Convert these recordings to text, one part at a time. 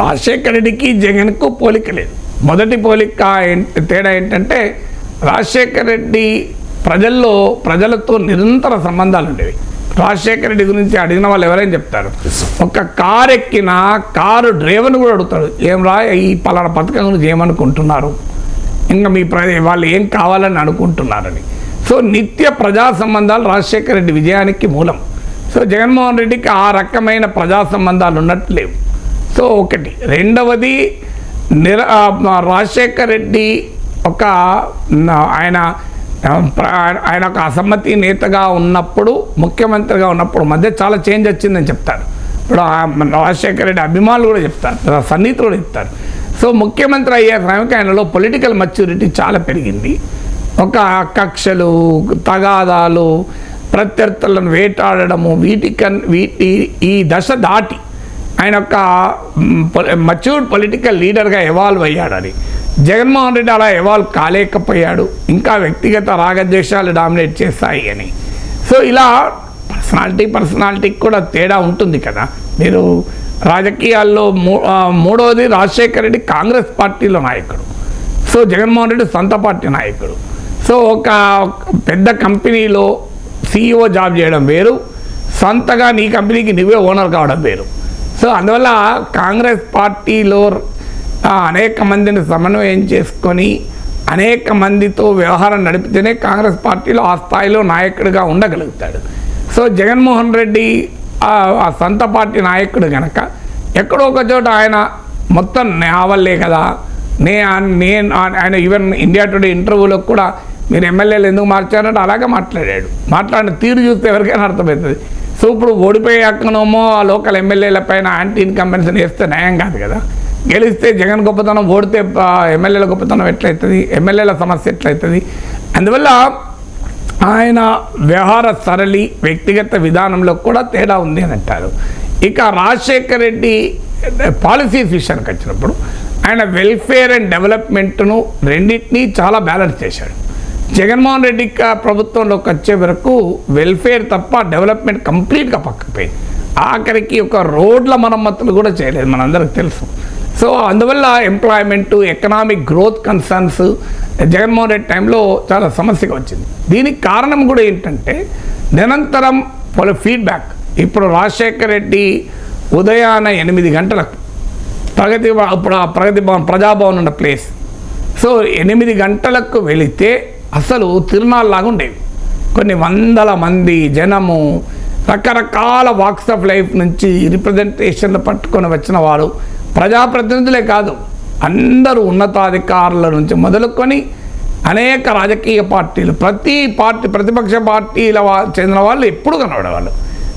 రాజశేఖర రెడ్డికి జగన్కు పోలిక లేదు. మొదటి పోలిక తేడా ఏంటంటే రాజశేఖర రెడ్డి ప్రజల్లో ప్రజలతో నిరంతర సంబంధాలు ఉండేవి. రాజశేఖర రెడ్డి గురించి అడిగిన వాళ్ళు ఎవరైనా చెప్తారు. ఒక కారు ఎక్కిన కారు డ్రైవర్ని కూడా అడుగుతాడు. ఏం రా ఈ పలానా పథకం గురించి ఏమనుకుంటున్నారు? ఇంకా మీ ప్ర వాళ్ళు ఏం కావాలని అనుకుంటున్నారని. సో నిత్య ప్రజా సంబంధాలు రాజశేఖర రెడ్డి విజయానికి మూలం. సో జగన్మోహన్ రెడ్డికి ఆ రకమైన ప్రజా సంబంధాలు ఉన్నట్టు లేవు. సో ఒకటి. రెండవది నిర రాజశేఖర్ రెడ్డి ఒక ఆయన ప్ర- ఆయన ఒక అసమ్మతి నేతగా ఉన్నప్పుడు ముఖ్యమంత్రిగా ఉన్నప్పుడు మధ్య చాలా చేంజ్ వచ్చిందని చెప్తారు. ఇప్పుడు రాజశేఖర్ రాజశేఖర రెడ్డి అభిమానులు కూడా చెప్తారు. సన్నిహితులు కూడా చెప్తారు. సో ముఖ్యమంత్రి అయ్యే సమయంకి ఆయనలో పొలిటికల్ మెచ్యూరిటీ చాలా పెరిగింది. ఒక కక్షలు తగాదాలు ప్రత్యర్థులను వేటాడడము వీటికన్ వీటి ఈ దశ దాటి ఆయన ఒక మచ్యూర్ పొలిటికల్ లీడర్గా ఎవాల్వ్ అయ్యాడని జగన్మోహన్ రెడ్డి అలా ఎవాల్వ్ కాలేకపోయాడు. ఇంకా వ్యక్తిగత రాగద్వేషాలు డామినేట్ చేస్తాయి అని. సో ఇలా పర్సనాలిటీ పర్సనాలిటీకి కూడా తేడా ఉంటుంది కదా. మీరు రాజకీయాల్లో మూ మూడవది రాజశేఖర రెడ్డి కాంగ్రెస్ పార్టీలో నాయకుడు. సో జగన్మోహన్ రెడ్డి సొంత పార్టీ నాయకుడు. సో ఒక పెద్ద కంపెనీలో సీఈఓ జాబ్ చేయడం వేరు. సొంతగా నీ కంపెనీకి నువ్వే ఓనర్ కావడం వేరు. సో అందువల్ల కాంగ్రెస్ పార్టీలో అనేక మందిని సమన్వయం చేసుకొని అనేక మందితో వ్యవహారం నడిపితేనే కాంగ్రెస్ పార్టీలో ఆ స్థాయిలో నాయకుడిగా ఉండగలుగుతాడు. సో జగన్మోహన్ రెడ్డి ఆ సొంత పార్టీ నాయకుడు గనక ఎక్కడో ఒక చోట ఆయన మొత్తం నావల్లే కదా. నే నేను ఆయన ఈవెన్ ఇండియా టుడే ఇంటర్వ్యూలో కూడా మీరు ఎమ్మెల్యేలు ఎందుకు మార్చారంటే అలాగే మాట్లాడాడు. మాట్లాడిన తీరు చూస్తే ఎవరికైనా అర్థమవుతుంది. సో ఇప్పుడు ఓడిపోయాకనోమో ఆ లోకల్ ఎమ్మెల్యేల పైన యాంటీ ఇన్కంబెన్షన్ వేస్తే న్యాయం కాదు కదా. గెలిస్తే జగన్ గొప్పతనం ఓడితే ఎమ్మెల్యేల గొప్పతనం ఎట్లయితుంది? ఎమ్మెల్యేల సమస్య ఎట్లయితుంది? అందువల్ల ఆయన వ్యవహార సరళి వ్యక్తిగత విధానంలో కూడా తేడా ఉంది అని అంటారు. ఇక రాజశేఖర్ రెడ్డి పాలసీస్ విషయానికి వచ్చినప్పుడు ఆయన వెల్ఫేర్ అండ్ డెవలప్మెంట్ను రెండింటినీ చాలా బ్యాలెన్స్ చేశాడు. జగన్మోహన్ రెడ్డి ప్రభుత్వంలోకి వచ్చే వరకు వెల్ఫేర్ తప్ప డెవలప్మెంట్ కంప్లీట్గా పక్కపోయింది ఆఖరికి ఒక రోడ్ల మరమ్మతులు కూడా చేయలేదు మనందరికి తెలుసు. సో అందువల్ల employment economic growth concerns Jaganmohan Reddy టైంలో చాలా సమస్యగా వచ్చింది. దీనికి కారణం కూడా ఏంటంటే నిరంతరం వాళ్ళ ఫీడ్బ్యాక్ ఇప్పుడు రాజశేఖర్ రెడ్డి ఉదయాన ఎనిమిది గంటలకు ప్రగతి భవ- ఇప్పుడు ఆ ప్రగతి భవన్ ప్రజాభవన్ ఉన్న ప్లేస్ సో ఎనిమిది గంటలకు వెళితే అసలు తిరునాళ్ళలాగా ఉండేవి. కొన్ని వందల మంది జనము రకరకాల వాక్స్ ఆఫ్ లైఫ్ నుంచి రిప్రజెంటేషన్లు పట్టుకొని వచ్చిన వారు ప్రజాప్రతినిధులే కాదు అందరూ ఉన్నతాధికారుల నుంచి మొదలుకొని అనేక రాజకీయ పార్టీలు ప్రతి పార్టీ ప్రతిపక్ష పార్టీల చెందిన వాళ్ళు ఎప్పుడు కనబడేవాళ్ళు.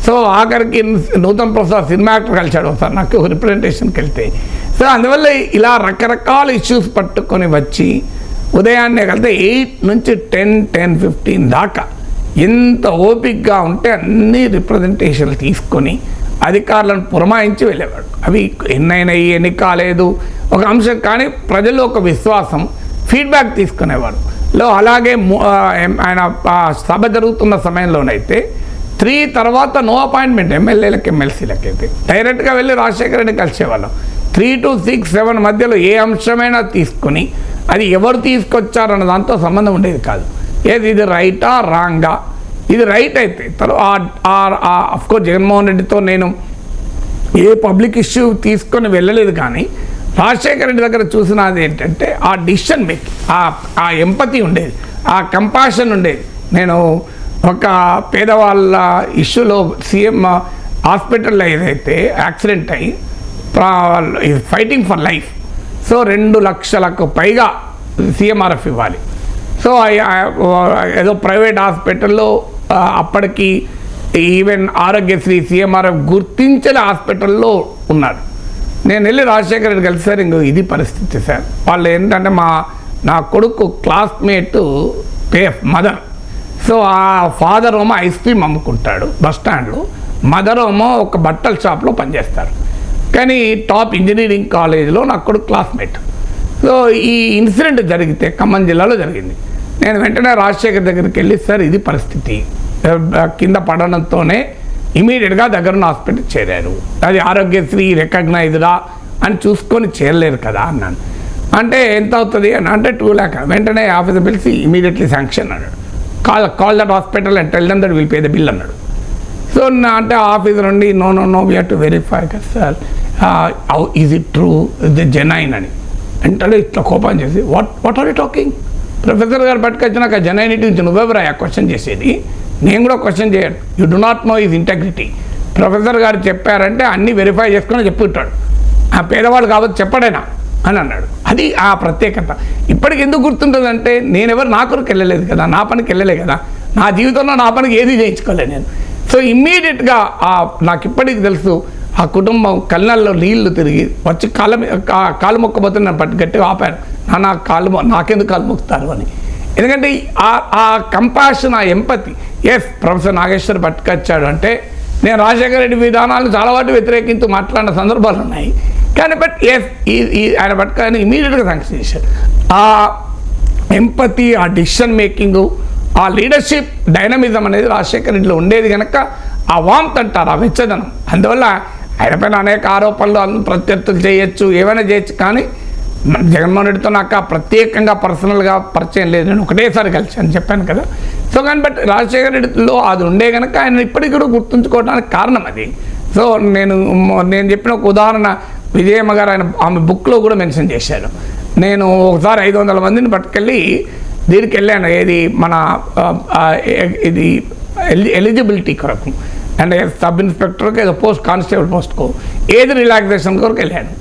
సో ఆఖరికి నూతన్ ప్రసాద్ సినిమా యాక్టర్ కలిశాడు ఒకసారి నాకు రిప్రజెంటేషన్కి వెళ్తే. సో అందువల్ల ఇలా రకరకాల ఇష్యూస్ పట్టుకొని వచ్చి ఉదయాన్నే కలితే ఎయిట్ నుంచి టెన్ టెన్ ఫిఫ్టీన్ దాకా ఎంత ఓపిక్గా ఉంటే అన్ని రిప్రజెంటేషన్లు తీసుకొని అధికారులను పురమాయించి వెళ్ళేవాడు. అవి ఎన్నైనాయి ఎన్ని కాలేదు. ఒక అంశం కానీ ప్రజల్లో ఒక విశ్వాసం ఫీడ్బ్యాక్ తీసుకునేవాడు. లో అలాగే ఆయన సభ జరుగుతున్న సమయంలోనైతే త్రీ తర్వాత నో అపాయింట్మెంట్ ఎమ్మెల్యేలకు ఎమ్మెల్సీలకైతే. డైరెక్ట్గా వెళ్ళి రాజశేఖర రెడ్డి కలిసేవాళ్ళం. త్రీ టు సిక్స్ సెవెన్ మధ్యలో ఏ అంశమైనా తీసుకుని అది ఎవరు తీసుకొచ్చారన్న దాంతో సంబంధం ఉండేది కాదు. ఏది ఇది రైటా రాంగా? ఇది రైట్ అయితే తర్వాత అఫ్కోర్స్ జగన్మోహన్ రెడ్డితో నేను ఏ పబ్లిక్ ఇష్యూ తీసుకొని వెళ్ళలేదు కానీ రాజశేఖర రెడ్డి దగ్గర చూసినది ఏంటంటే ఆ డిసిషన్ మేకింగ్ ఆ ఆ ఎంపతి ఉండేది ఆ కంపాషన్ ఉండేది. నేను ఒక పేదవాళ్ళ ఇష్యూలో సీఎం హాస్పిటల్లో ఏదైతే యాక్సిడెంట్ అయ్యి ఫైటింగ్ ఫర్ లైఫ్. సో రెండు లక్షలకు పైగా సీఎంఆర్ఎఫ్ ఇవ్వాలి. సో ఏదో ప్రైవేట్ హాస్పిటల్లో అప్పటికి ఈవెన్ ఆరోగ్యశ్రీ సీఎంఆర్ఎఫ్ గుర్తించని హాస్పిటల్లో ఉన్నారు. నేను వెళ్ళి రాజశేఖర్ రెడ్డి కలిసి సార్ ఇంకో ఇది పరిస్థితి సార్. వాళ్ళు ఏంటంటే మా నా కొడుకు క్లాస్మేట్ పేఫ్ మదర్. సో ఆ ఫాదర్ ఏమో ఐస్ క్రీమ్ అమ్ముకుంటాడు బస్ స్టాండ్లో. మదర్ ఏమో ఒక బట్టల షాప్లో పనిచేస్తారు. కానీ టాప్ ఇంజనీరింగ్ కాలేజీలో నా కొడుకు క్లాస్మేట్. సో ఈ ఇన్సిడెంట్ జరిగితే ఖమ్మం జిల్లాలో జరిగింది. నేను వెంటనే రాజశేఖర్ దగ్గరికి వెళ్ళి సార్ ఇది పరిస్థితి. కింద పడడంతోనే ఇమీడియట్గా దగ్గరున్న హాస్పిటల్ చేరారు. అది ఆరోగ్యశ్రీ రికగ్నైజ్డా అని చూసుకొని చేరలేరు కదా అన్నాను. అంటే ఎంత అవుతుంది అని అంటే టూ ల్యాక్. వెంటనే ఆఫీసర్ పిలిచి ఇమీడియట్లీ శాంక్షన్ అన్నాడు. Call call that hospital and tell them that will pay the bill అన్నాడు. సో నా అంటే ఆఫీస్ నుండి no no no we to verify కదా sir. Is it true the genuine అని. వెంటనే ఇట్లా కోపం చేసి what what are you talking professor గారు పట్టుకొచ్చినాక జెనైనిటీ నుంచి నువ్వెవరా? క్వశ్చన్ చేసేది. నేను కూడా క్వశ్చన్ చేయను. You do not know is integrity professor గారు చెప్పారంటే అన్నీ వెరిఫై చేసుకుని చెప్పుంటాడు ఆ పేదవాడు కాబట్టి చెప్పడేనా? అని అన్నాడు. అది ఆ ప్రత్యేకత. ఇప్పటికి ఎందుకు గుర్తుంటుందంటే నేను ఎవరు నా కొరకు వెళ్ళలేదు కదా నా పనికి వెళ్ళలే కదా నా జీవితంలో నా పనికి ఏది చేయించుకోలేదు నేను. సో ఇమ్మీడియట్గా ఆ నాకు ఇప్పటికి తెలుసు ఆ కుటుంబం కళ్ళల్లో నీళ్ళు తిరిగి వచ్చి కాళ్ళ కాలు మొక్కబోతే నన్ను పట్టి గట్టిగా ఆపాను నాన్న కాలు మొ- నాకెందుకు కాలు మొక్కుతారు అని. ఎందుకంటే ఆ ఆ కంపాషన్ ఆ ఎంపతి ఎస్ ప్రొఫెసర్ నాగేశ్వర్ పట్టుకొచ్చాడు అంటే నేను రాజశేఖర రెడ్డి విధానాలు చాలా వాటి వ్యతిరేకించి మాట్లాడిన సందర్భాలు ఉన్నాయి. కానీ బట్ ఎస్ ఈ ఆయన పట్టుకొని ఇమీడియట్గా శాంక్షన్ చేశారు ఆ ఎంపతి ఆ డిసిషన్ మేకింగ్ ఆ లీడర్షిప్ డైనమిజం అనేది రాజశేఖర్ రెడ్డిలో ఉండేది కనుక ఆ వామ్త్ అంటారు ఆ వెచ్చదనం. అందువల్ల ఆయన పైన అనేక ఆరోపణలు ప్రత్యర్థులు చేయొచ్చు ఏమైనా చేయొచ్చు కానీ జగన్మోహన్ రెడ్డితో నాకు ప్రత్యేకంగా పర్సనల్గా పరిచయం లేదు. నేను ఒకటేసారి అని చెప్పాను కదా. సో కానీ బట్ రాజశేఖర రెడ్డిలో అది ఉండే కనుక ఆయన ఇప్పటికి కూడా గుర్తుంచుకోవడానికి కారణం అది. సో నేను నేను చెప్పిన ఒక ఉదాహరణ విజయమ్మ గారు ఆయన ఆమె బుక్లో కూడా మెన్షన్ చేశారు. నేను ఒకసారి ఐదు వందల మందిని పట్టుకెళ్ళి దీనికి వెళ్ళాను. ఏది? మన ఇది ఎలిజిబిలిటీ కొరకు. అండ్ సబ్ ఇన్స్పెక్టర్కి ఏదో పోస్ట్ కానిస్టేబుల్ పోస్ట్కు ఏది రిలాక్సేషన్ కొరకు వెళ్ళాను.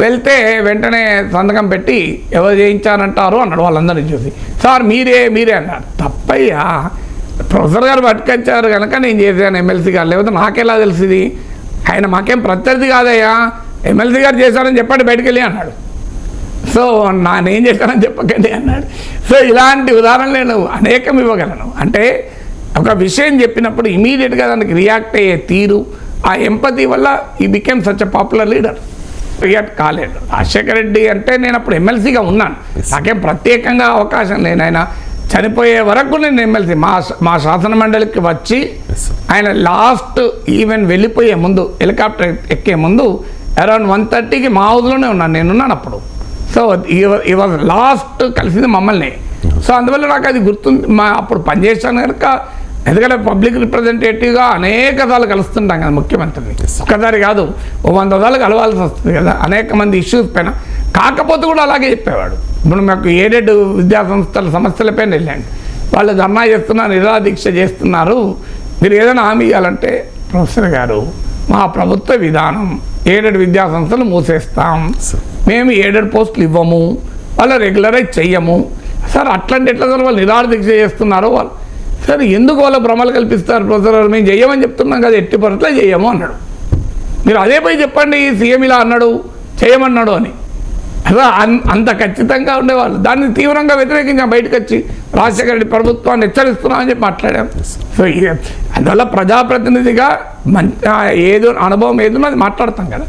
వెళ్తే వెంటనే సంతకం పెట్టి ఎవరు చేయించారంటారు అన్నాడు వాళ్ళందరినీ చూసి. సార్ మీరే మీరే అన్నారు. తప్పయ్యా ప్రొఫెసర్ గారు పట్టుకొచ్చారు కనుక నేను చేశాను ఎమ్మెల్సీ గారు. లేకపోతే నాకెలా తెలిసింది ఆయన మాకేం ప్రత్యర్థి కాదయ్యా. ఎమ్మెల్సీ గారు చేశారని చెప్పండి బయటకు వెళ్ళి అన్నాడు. సో నా నేను చేశానని చెప్పకండి అన్నాడు. సో ఇలాంటి ఉదాహరణలు నేను అనేకం ఇవ్వగలను. అంటే ఒక విషయం చెప్పినప్పుడు ఇమీడియట్గా దానికి రియాక్ట్ అయ్యే తీరు ఆ ఎంపతి వల్ల ఈ became such a popular leader. React కాలేదు. రాజశేఖర రెడ్డి అంటే నేను అప్పుడు ఎమ్మెల్సీగా ఉన్నాను. నాకేం ప్రత్యేకంగా అవకాశం లేదు. ఆయన చనిపోయే వరకు నేను ఎమ్మెల్సీ. మా మా శాసన మండలికి వచ్చి. ఆయన లాస్ట్ ఈవెన్ వెళ్ళిపోయే ముందు హెలికాప్టర్ ఎక్కే ముందు అరౌండ్ వన్ థర్టీకి మా హౌస్లోనే ఉన్నాను. నేనున్నాను అప్పుడు. సో ఈ వాజ్ లాస్ట్ కలిసింది మమ్మల్ని. సో అందువల్ల నాకు అది గుర్తుంది. మా అప్పుడు పనిచేశాను కనుక ఎందుకంటే పబ్లిక్ రిప్రజెంటేటివ్గా అనేక సార్లు కలుస్తుంటాం కదా ముఖ్యమంత్రిని. ఒక్కసారి కాదు ఓ వంద సార్లు కలవాల్సి వస్తుంది కదా అనేక మంది ఇష్యూస్ పైన. కాకపోతే కూడా అలాగే చెప్పేవాడు. ఇప్పుడు మాకు ఏడెడ్ విద్యా సంస్థల సమస్యలపైన వెళ్ళాను. వాళ్ళు ధర్నా చేస్తున్నారు నిరాదీక్ష చేస్తున్నారు. మీరు ఏదైనా హామీ ఇవ్వాలంటే ప్రొఫెసర్ గారు మా ప్రభుత్వ విధానం ఏడెడ్ విద్యా సంస్థలు మూసేస్తాం. మేము ఏడెడ్ పోస్టులు ఇవ్వము వాళ్ళు రెగ్యులరైజ్ చెయ్యము. సార్ అట్లాంటి ఎట్లా సార్ వాళ్ళు నిరాదీక్ష చేస్తున్నారో వాళ్ళు. సార్ ఎందుకు వాళ్ళ భ్రమలు కల్పిస్తారు ప్రొఫెసర్ గారు? మేము చెయ్యమని చెప్తున్నాం కదా ఎట్టి పరిస్థితుల్లో చెయ్యము అన్నాడు. మీరు అదే పోయి చెప్పండి సీఎం ఇలా అన్నాడు చేయమన్నాడు అని. అలా అంత ఖచ్చితంగా ఉండేవాళ్ళు. దాన్ని తీవ్రంగా వ్యతిరేకించాం బయటకు వచ్చి రాజశేఖర రెడ్డి ప్రభుత్వాన్ని హెచ్చరిస్తున్నామని చెప్పి మాట్లాడాం. సో అందువల్ల ప్రజాప్రతినిధిగా మంచి ఏదో అనుభవం ఏదో అది మాట్లాడతాం కదా.